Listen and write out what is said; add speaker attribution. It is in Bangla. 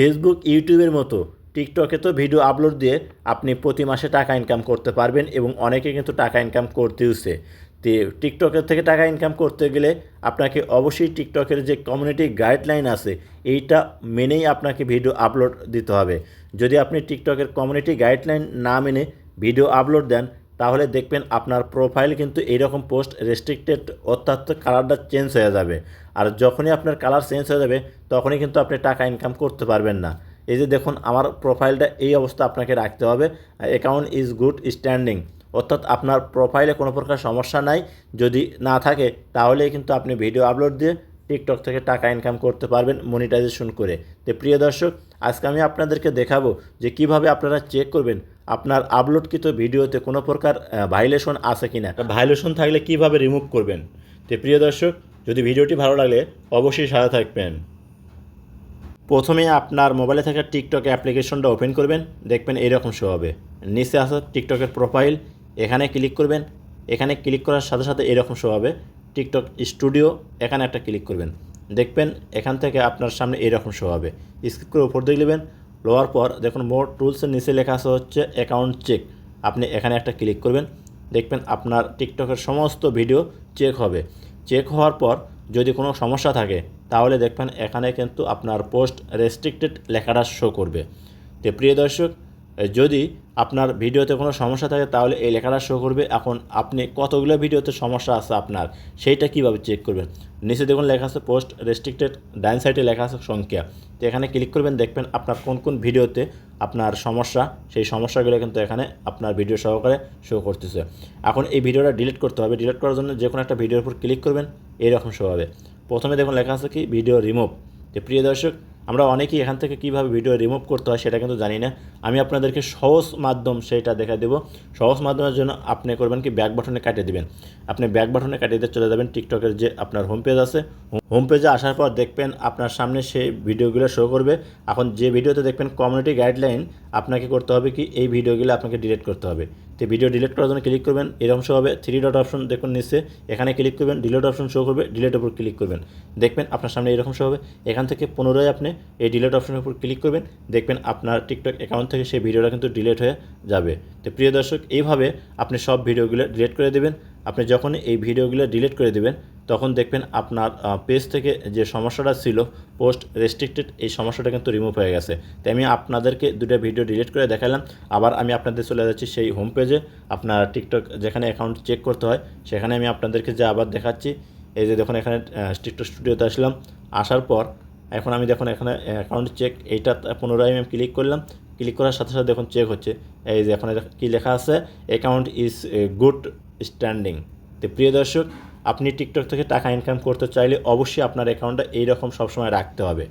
Speaker 1: ফেসবুক ইউটিউবের মতো টিকটকে তো ভিডিও আপলোড দিয়ে আপনি প্রতি মাসে টাকা ইনকাম করতে পারবেন এবং অনেকে কিন্তু টাকা ইনকাম করতেওছে। তো টিকটকের থেকে টাকা ইনকাম করতে গেলে আপনাকে অবশ্যই টিকটকের যে কমিউনিটি গাইডলাইন আছে, এইটা মেনেই আপনাকে ভিডিও আপলোড দিতে হবে। যদি আপনি টিকটকের কমিউনিটি গাইডলাইন না মেনে ভিডিও আপলোড দেন তাহলে দেখবেন আপনার প্রোফাইল কিন্তু এইরকম পোস্ট রেস্ট্রিক্টেড অর্থাৎ কালারটা চেঞ্জ হয়ে যাবে। আর যখনই আপনার কালার চেঞ্জ হয়ে যাবে, তখনই কিন্তু আপনি টাকা ইনকাম করতে পারবেন না। এই যে দেখুন, আমার প্রোফাইলটা এই অবস্থা আপনাকে রাখতে হবে। অ্যাকাউন্ট ইজ গুড স্ট্যান্ডিং অর্থাৎ আপনার প্রোফাইলে কোনো প্রকার সমস্যা নাই। যদি না থাকে, তাহলেই কিন্তু আপনি ভিডিও আপলোড দিয়ে টিকটক থেকে টাকা ইনকাম করতে পারবেন মনিটাইজেশন করে। তো প্রিয় দর্শক আজকে আমি আপনাদেরকে দেখাবো যে কীভাবে আপনারা চেক করবেন আপনার আপলোডকৃত ভিডিওতে কোনো প্রকার ভাইলেশন আছে কি না ভাইলেশন থাকলে কীভাবে রিমুভ করবেন? তো প্রিয় দর্শক, যদি ভিডিওটি ভালো লাগলে অবশ্যই সাথে থাকবেন। প্রথমে আপনার মোবাইলে থাকা টিকটক অ্যাপ্লিকেশনটা ওপেন করবেন, দেখবেন এরকম শো হবে। নিচে আসা টিকটকের প্রোফাইল এখানে ক্লিক করবেন। এখানে ক্লিক করার সাথে সাথে এরকম শো হবে। টিকটক স্টুডিও এখানে একটা ক্লিক করবেন। দেখবেন এখান থেকে আপনার সামনে এরকম শো হবে। স্কিপ করে উপর দিয়ে নেবেন লোয়ার পর দেখুন মোর টুলসের নিচে লেখা আছে হচ্ছে অ্যাকাউন্ট চেক আপনি এখানে একটা ক্লিক করবেন, দেখবেন আপনার টিকটকের সমস্ত ভিডিও চেক হবে। চেক হওয়ার পর যদি কোনো সমস্যা থাকে, তাহলে দেখবেন এখানে কিন্তু আপনার পোস্ট রেস্ট্রিক্টেড লেখাটা শো করবে। তো প্রিয় দর্শক যদি আপনার ভিডিওতে কোনো সমস্যা থাকে, তাহলে এই লেখাটা শো করবে। এখন আপনি কতগুলো ভিডিওতে সমস্যা আছে আপনার, সেইটা কীভাবে চেক করবেন? নিচে দেখুন লেখা আছে পোস্ট রেস্ট্রিক্টেড ডাইন সাইডে লেখা আছে সংখ্যা। তো এখানে ক্লিক করবেন, দেখবেন আপনার কোন কোন ভিডিওতে আপনার সমস্যা, সেই সমস্যাগুলো কিন্তু এখানে আপনার ভিডিও সহকারে শো করতেছে। এখন এই ভিডিওটা ডিলিট করতে হবে। ডিলিট করার জন্য যে কোনো একটা ভিডিওর উপর ক্লিক করবেন এইরকম শো হবে। প্রথমে দেখুন লেখা আছে কি? ভিডিও রিমুভ তো প্রিয় দর্শক আমরা অনেকেই এখান থেকে কীভাবে ভিডিও রিমুভ করতে হয় সেটা কিন্তু জানি না। আমি আপনাদেরকে সহজ মাধ্যম সেটা দেখা দেবো। সহজ মাধ্যমের জন্য আপনি করবেন কি ব্যাক বাটনে কাটিয়ে দিবেন। আপনি ব্যাক বাটনে কাটিয়ে দিয়ে চলে যাবেন টিকটকের যে আপনার হোম পেজ আছে। হোম পেজে আসার পর দেখবেন আপনার সামনে সেই ভিডিওগুলো শো করবে। এখন যে ভিডিওতে দেখবেন কমিউনিটি গাইডলাইন আপনাকে করতে হবে কি, এই ভিডিওগুলো আপনাকে ডিলিট করতে হবে। তো ভিডিও ডিলিট করার জন্য ক্লিক করবেন এরকম শো হবে থ্রি ডট অপশন দেখুন নিচে, এখানে ক্লিক করবেন ডিলিট অপশন শো করবে ডিলিট ওপর ক্লিক করবেন। দেখবেন আপনার সামনে এরকম শো হবে, এখান থেকে পুনরায় আপনি এই ডিলিট অপশনের উপর ক্লিক করবেন, দেখবেন আপনার টিকটক অ্যাকাউন্ট থেকে সেই ভিডিওটা কিন্তু ডিলেট হয়ে যাবে। তো প্রিয় দর্শক, এইভাবে আপনি সব ভিডিওগুলো ডিলিট করে দেবেন, আপনি যখন এই ভিডিওগুলো ডিলিট করে দেবেন তখন দেখবেন আপনার পেজ থেকে যে সমস্যাটা ছিল পোস্ট রেস্ট্রিক্টেড এই সমস্যাটা কিন্তু রিমুভ হয়ে গেছে। তাই আমি আপনাদেরকে দুটো ভিডিও ডিলিট করে দেখালাম। আবার আমি আপনাদের চলে যাচ্ছি সেই হোম পেজে আপনার টিকটক যেখানে অ্যাকাউন্ট চেক করতে হয়, সেখানে আমি আপনাদেরকে যে আবার দেখাচ্ছি, এই যে দেখুন এখানে টিকটক স্টুডিওতে আসলাম। আসার পর এখন আমি দেখুন এখানে অ্যাকাউন্ট চেক এইটা পুনরায় আমি ক্লিক করলাম। ক্লিক করার সাথে সাথে দেখুন চেক হচ্ছে। এই যে এখানে কী লেখা আছে? অ্যাকাউন্ট ইজ গুড স্ট্যান্ডিং তো প্রিয় দর্শক আপনি টিকটক থেকে টাকা ইনকাম করতে চাইলে অবশ্যই আপনার অ্যাকাউন্টটা এইরকম সবসময় রাখতে হবে।